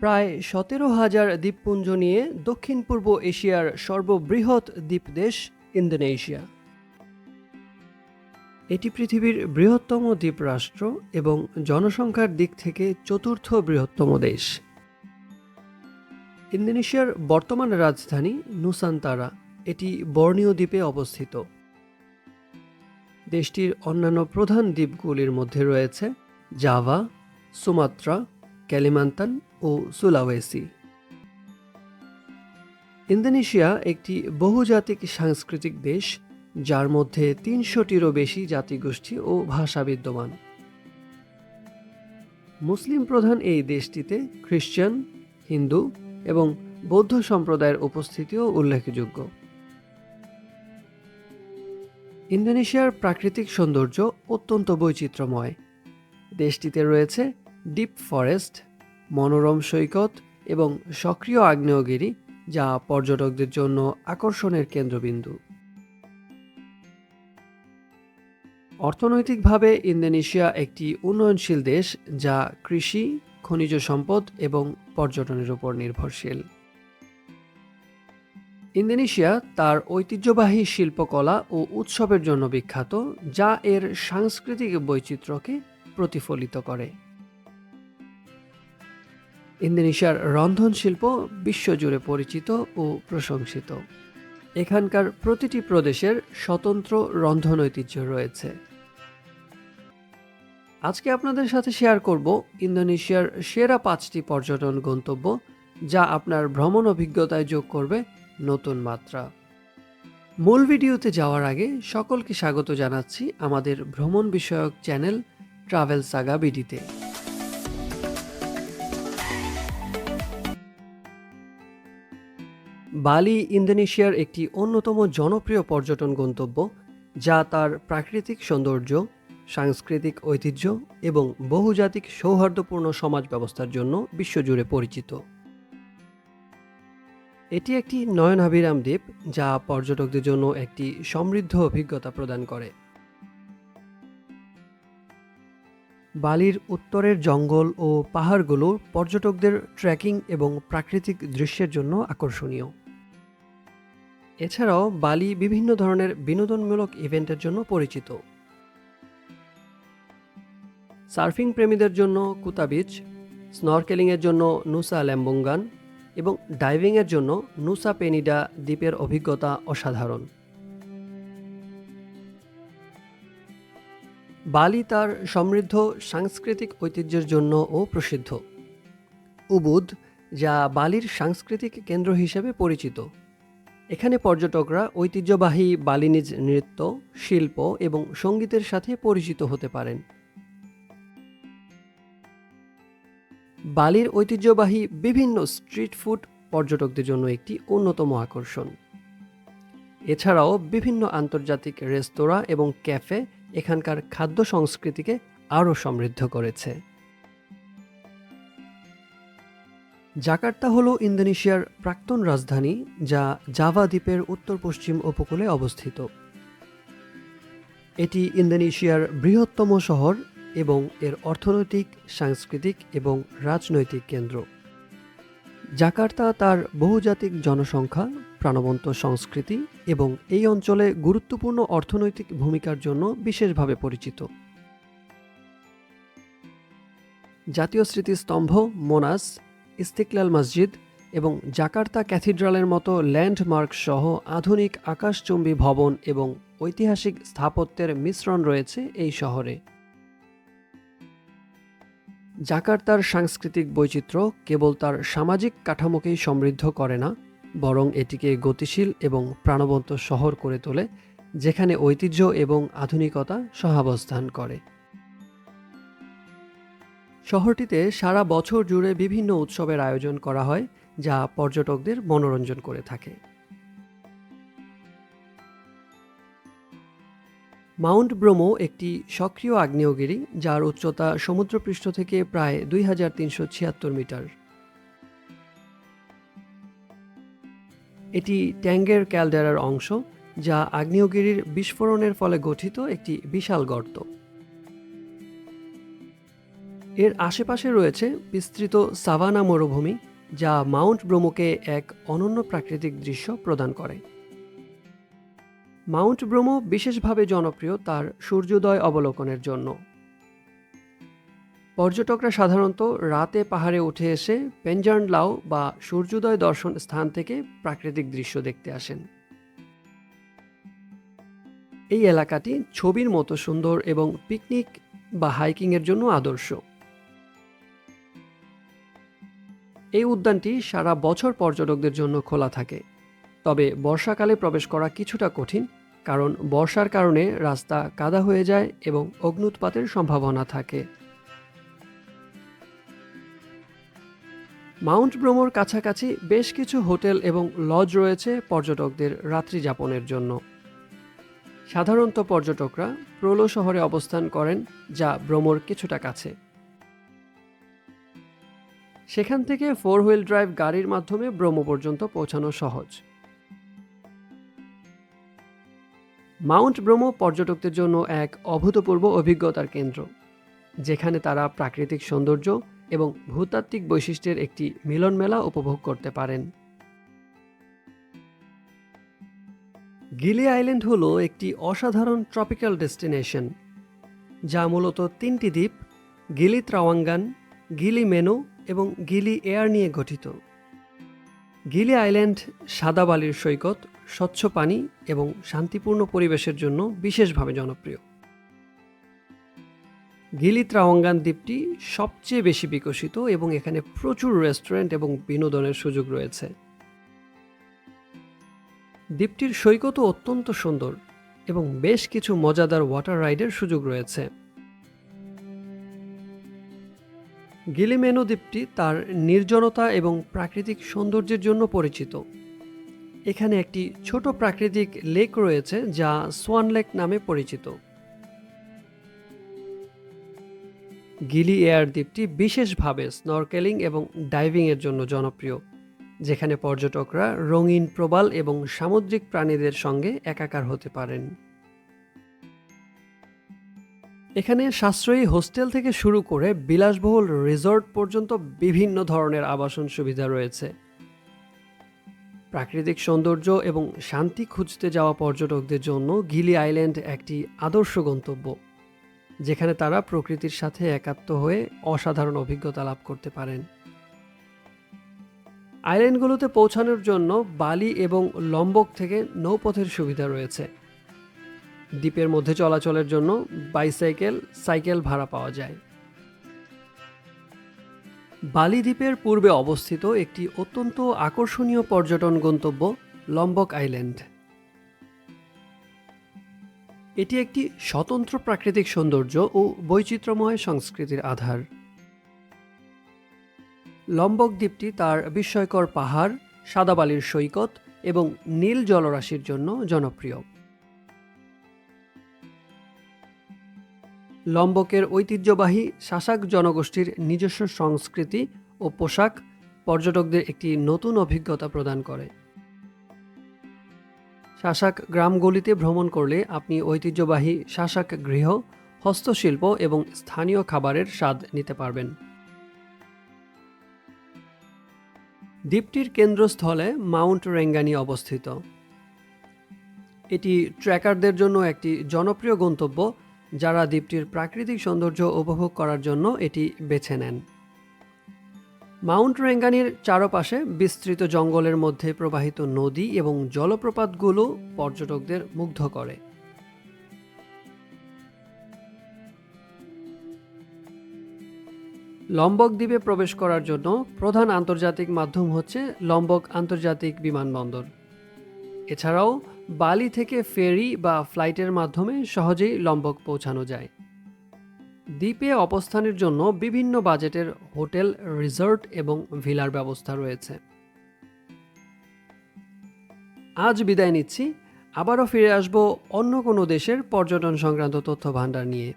প্রায় সতেরো হাজার দ্বীপপুঞ্জ নিয়ে দক্ষিণ পূর্ব এশিয়ার সর্ববৃহৎ দ্বীপ দেশ ইন্দোনেশিয়া। এটি পৃথিবীর বৃহত্তম দ্বীপরাষ্ট্র এবং জনসংখ্যার দিক থেকে চতুর্থ বৃহত্তম দেশ। ইন্দোনেশিয়ার বর্তমান রাজধানী নুসান্তারা, এটি বর্ণীয় দ্বীপে অবস্থিত। দেশটির অন্যান্য প্রধান দ্বীপগুলির মধ্যে রয়েছে জাভা, সুমাত্রা, ক্যালিমান্তান ও সুলাওয়েসি ইন্দোনেশিয়া একটি বহুজাতিক সাংস্কৃতিক দেশ, যার মধ্যে তিনশোটিরও বেশি জাতিগোষ্ঠী ও ভাষা বিদ্যমান। মুসলিম প্রধান এই দেশটিতে খ্রিস্টান হিন্দু এবং বৌদ্ধ সম্প্রদায়ের উপস্থিতিও উল্লেখযোগ্য। ইন্দোনেশিয়ার প্রাকৃতিক সৌন্দর্য অত্যন্ত বৈচিত্র্যময়। দেশটিতে রয়েছে ডিপ ফরেস্ট মনোরম সৈকত এবং সক্রিয় আগ্নেয়গিরি, যা পর্যটকদের জন্য আকর্ষণের কেন্দ্রবিন্দু। অর্থনৈতিকভাবে ইন্দোনেশিয়া একটি উন্নয়নশীল দেশ, যা কৃষি, খনিজ সম্পদ এবং পর্যটনের উপর নির্ভরশীল। ইন্দোনেশিয়া তার ঐতিহ্যবাহী শিল্পকলা ও উৎসবের জন্য বিখ্যাত, যা এর সাংস্কৃতিক বৈচিত্র্যকে প্রতিফলিত করে। ইন্দোনেশিয়ার রন্ধন শিল্প বিশ্বজুড়ে পরিচিত ও প্রশংসিত। এখানকার প্রতিটি প্রদেশের স্বতন্ত্র রন্ধন ঐতিহ্য রয়েছে। আজকে আপনাদের সাথে শেয়ার করব ইন্দোনেশিয়ার সেরা পাঁচটি পর্যটন গন্তব্য, যা আপনার ভ্রমণ অভিজ্ঞতায় যোগ করবে নতুন মাত্রা। মূল ভিডিওতে যাওয়ার আগে সকলকে স্বাগত জানাচ্ছি আমাদের ভ্রমণ বিষয়ক চ্যানেল ট্রাভেল সাগা বিডিতে বালি, ইন্দোনেশিয়ার একটি অন্যতম জনপ্রিয় পর্যটন গন্তব্য, যা তার প্রাকৃতিক সৌন্দর্য, সাংস্কৃতিক ঐতিহ্য এবং বহুজাতিক সৌহার্দ্যপূর্ণ সমাজ ব্যবস্থার জন্য বিশ্বজুড়ে পরিচিত। এটি একটি নয়নাভিরাম দ্বীপ, যা পর্যটকদের জন্য একটি সমৃদ্ধ অভিজ্ঞতা প্রদান করে। বালির উত্তরের জঙ্গল ও পাহাড়গুলো পর্যটকদের ট্রেকিং এবং প্রাকৃতিক দৃশ্যের জন্য আকর্ষণীয়। এছাড়াও বালি বিভিন্ন ধরনের বিনোদনমূলক ইভেন্টের জন্য পরিচিত। সার্ফিং প্রেমীদের জন্য কুতা বিচ, স্নরকেলিংয়ের জন্য নুসা ল্যাম্বুঙ্গান এবং ডাইভিংয়ের জন্য নুসা পেনিডা দ্বীপের অভিজ্ঞতা অসাধারণ। বালি তার সমৃদ্ধ সাংস্কৃতিক ঐতিহ্যের জন্য ও প্রসিদ্ধ। উবুদ, যা বালির সাংস্কৃতিক কেন্দ্র হিসেবে পরিচিত। এখানে পর্যটকরা ঐতিহ্যবাহী বালিনিজ নৃত্য, শিল্প এবং সঙ্গীতের সাথে পরিচিত হতে পারেন। বালির ঐতিহ্যবাহী বিভিন্ন স্ট্রিট ফুড পর্যটকদের জন্য একটি অন্যতম আকর্ষণ। এছাড়াও বিভিন্ন আন্তর্জাতিক রেস্তোরাঁ এবং ক্যাফে এখানকার খাদ্য সংস্কৃতিকে আরও সমৃদ্ধ করেছে। জাকার্তা হল ইন্দোনেশিয়ার প্রাক্তন রাজধানী, যা জাভা দ্বীপের উত্তর পশ্চিম উপকূলে অবস্থিত। এটি ইন্দোনেশিয়ার বৃহত্তম শহর এবং এর অর্থনৈতিক, সাংস্কৃতিক এবং রাজনৈতিক কেন্দ্র। জাকার্তা তার বহুজাতিক জনসংখ্যা, প্রাণবন্ত সংস্কৃতি এবং এই অঞ্চলে গুরুত্বপূর্ণ অর্থনৈতিক ভূমিকার জন্য বিশেষভাবে পরিচিত। জাতীয় স্মৃতিস্তম্ভ মোনাস ইস্তিকলাল মসজিদ এবং জাকার্তা ক্যাথিড্রালের মতো ল্যান্ডমার্ক সহ আধুনিক আকাশচুম্বী ভবন এবং ঐতিহাসিক স্থাপত্যের মিশ্রণ রয়েছে এই শহরে। জাকার্তার সাংস্কৃতিক বৈচিত্র্য কেবল তার সামাজিক কাঠামোকেই সমৃদ্ধ করে না, বরং এটিকে গতিশীল এবং প্রাণবন্ত শহর করে তোলে, যেখানে ঐতিহ্য এবং আধুনিকতা সহাবস্থান করে। শহরটিতে সারা বছর জুড়ে বিভিন্ন উৎসবের আয়োজন করা হয়, যা পর্যটকদের মনোরঞ্জন করে থাকে। মাউন্ট ব্রোমো একটি সক্রিয় আগ্নেয়গিরি, যার উচ্চতা সমুদ্রপৃষ্ঠ থেকে প্রায় দুই হাজার তিনশো ছিয়াত্তর মিটার। এটি ট্যাঙ্গের ক্যালডেরার অংশ, যা আগ্নেয়গিরির বিস্ফোরণের ফলে গঠিত একটি বিশাল গর্ত। এর আশেপাশে রয়েছে বিস্তৃত সাভানা মরুভূমি, যা মাউন্ট ব্রোমোকে এক অনন্য প্রাকৃতিক দৃশ্য প্রদান করে। মাউন্ট ব্রোমো বিশেষভাবে জনপ্রিয় তার সূর্যোদয় অবলোকনের জন্য। পর্যটকরা সাধারণত রাতে পাহাড়ে উঠে এসে পেঞ্জার্ন লাও বা সূর্যোদয় দর্শন স্থান থেকে প্রাকৃতিক দৃশ্য দেখতে আসেন। এই এলাকাটি ছবির মতো সুন্দর এবং পিকনিক বা হাইকিংয়ের জন্য আদর্শ। এই উদ্যানটি সারা বছর পর্যটকদের জন্য খোলা থাকে। তবে বর্ষাকালে প্রবেশ করা কিছুটা কঠিন, কারণ বর্ষার কারণে রাস্তা কাদা হয়ে যায় এবং অগ্নুৎপাতের সম্ভাবনা থাকে। মাউন্ট ব্রোমোর কাছাকাছি বেশ কিছু হোটেল এবং লজ রয়েছে পর্যটকদের রাত্রি যাপনের জন্য। সাধারণত পর্যটকরা প্রোলো শহরে অবস্থান করেন, যা ব্রোমোর কিছুটা কাছে। সেখান থেকে ফোর হুইল ড্রাইভ গাড়ির মাধ্যমে ব্রহ্ম পর্যন্ত পৌঁছানো সহজ। মাউন্ট ব্রহ্ম পর্যটকদের জন্য এক অভূতপূর্ব অভিজ্ঞতার কেন্দ্র, যেখানে তারা প্রাকৃতিক সৌন্দর্য এবং ভূতাত্ত্বিক বৈশিষ্ট্যের একটি মিলন মেলা উপভোগ করতে পারেন। গিলি আইল্যান্ড হল একটি অসাধারণ ট্রপিক্যাল ডেস্টিনেশন, যা মূলত তিনটি দ্বীপ, গিলি ত্রাওয়াঙ্গান, গিলি মেনো এবং গিলি এয়ার নিয়ে গঠিত। গিলি আইল্যান্ড সাদা বালির সৈকত, স্বচ্ছ পানি এবং শান্তিপূর্ণ পরিবেশের জন্য বিশেষভাবে জনপ্রিয়। গিলি ত্রাওয়াঙ্গান দ্বীপটি সবচেয়ে বেশি বিকশিত এবং এখানে প্রচুর রেস্টুরেন্ট এবং বিনোদনের সুযোগ রয়েছে। দ্বীপটির সৈকতও অত্যন্ত সুন্দর এবং বেশ কিছু মজাদার ওয়াটার রাইডের সুযোগ রয়েছে। গিলিমেনো দ্বীপটি তার নির্জনতা এবং প্রাকৃতিক সৌন্দর্যের জন্য পরিচিত। এখানে একটি ছোট প্রাকৃতিক লেক রয়েছে যা সোয়ান লেক নামে পরিচিত। গিলি এয়ার দ্বীপটি বিশেষভাবে স্নরকেলিং এবং ডাইভিংয়ের জন্য জনপ্রিয়, যেখানে পর্যটকরা রঙিন প্রবাল এবং সামুদ্রিক প্রাণীদের সঙ্গে একাকার হতে পারেন। এখানে সাশ্রয়ী হোস্টেল থেকে শুরু করে বিলাসবহুল রিসর্ট পর্যন্ত বিভিন্ন ধরনের আবাসন সুবিধা রয়েছে। প্রাকৃতিক সৌন্দর্য এবং শান্তি খুঁজতে যাওয়া পর্যটকদের জন্য গিলি আইল্যান্ড একটি আদর্শ গন্তব্য, যেখানে তারা প্রকৃতির সাথে একাত্ম হয়ে অসাধারণ অভিজ্ঞতা লাভ করতে পারেন। আইল্যান্ডগুলোতে পৌঁছানোর জন্য বালি এবং লম্বক থেকে নৌপথের সুবিধা রয়েছে। দ্বীপের মধ্যে চলাচলের জন্য বাইসাইকেল, সাইকেল ভাড়া পাওয়া যায়। বালি দ্বীপের পূর্বে অবস্থিত একটি অত্যন্ত আকর্ষণীয় পর্যটন গন্তব্য লম্বক আইল্যান্ড। এটি একটি স্বতন্ত্র প্রাকৃতিক সৌন্দর্য ও বৈচিত্র্যময় সংস্কৃতির আধার। লম্বক দ্বীপটি তার বিস্ময়কর পাহাড় সাদাবালির সৈকত এবং নীল জলরাশির জন্য জনপ্রিয়। লম্বকের ঐতিহ্যবাহী শাসাক জনগোষ্ঠীর নিজস্ব সংস্কৃতি ও পোশাক পর্যটকদের একটি নতুন অভিজ্ঞতা প্রদান করে। শাসাক গ্রামগুলিতে ভ্রমণ করলে আপনি ঐতিহ্যবাহী শাসাক গৃহ, হস্তশিল্প এবং স্থানীয় খাবারের স্বাদ নিতে পারবেন। দ্বীপটির কেন্দ্রস্থলে মাউন্ট রেঙ্গানি অবস্থিত। এটি ট্র্যাকারদের জন্য একটি জনপ্রিয় গন্তব্য যারা দ্বীপটির প্রাকৃতিক সৌন্দর্য উপভোগ করার জন্য এটি বেছে নেন। মাউন্ট রেঙ্গানির চারপাশে বিস্তৃত জঙ্গলের মধ্যে প্রবাহিত নদী এবং জলপ্রপাতগুলো পর্যটকদের মুগ্ধ করে। লম্বক দ্বীপে প্রবেশ করার জন্য প্রধান আন্তর্জাতিক মাধ্যম হচ্ছে লম্বক আন্তর্জাতিক বিমানবন্দর। এছাড়াও বালি থেকে ফেরি বা ফ্লাইটের মাধ্যমে সহজেই লম্বক পৌঁছানো যায়। দ্বীপে অবস্থানের জন্য বিভিন্ন বাজেটের হোটেল, রিসর্ট এবং ভিলার ব্যবস্থা রয়েছে। আজ বিদায় নিচ্ছি। আবারও ফিরে আসব অন্য কোনো দেশের পর্যটন সংক্রান্ত তথ্য ভাণ্ডার নিয়ে।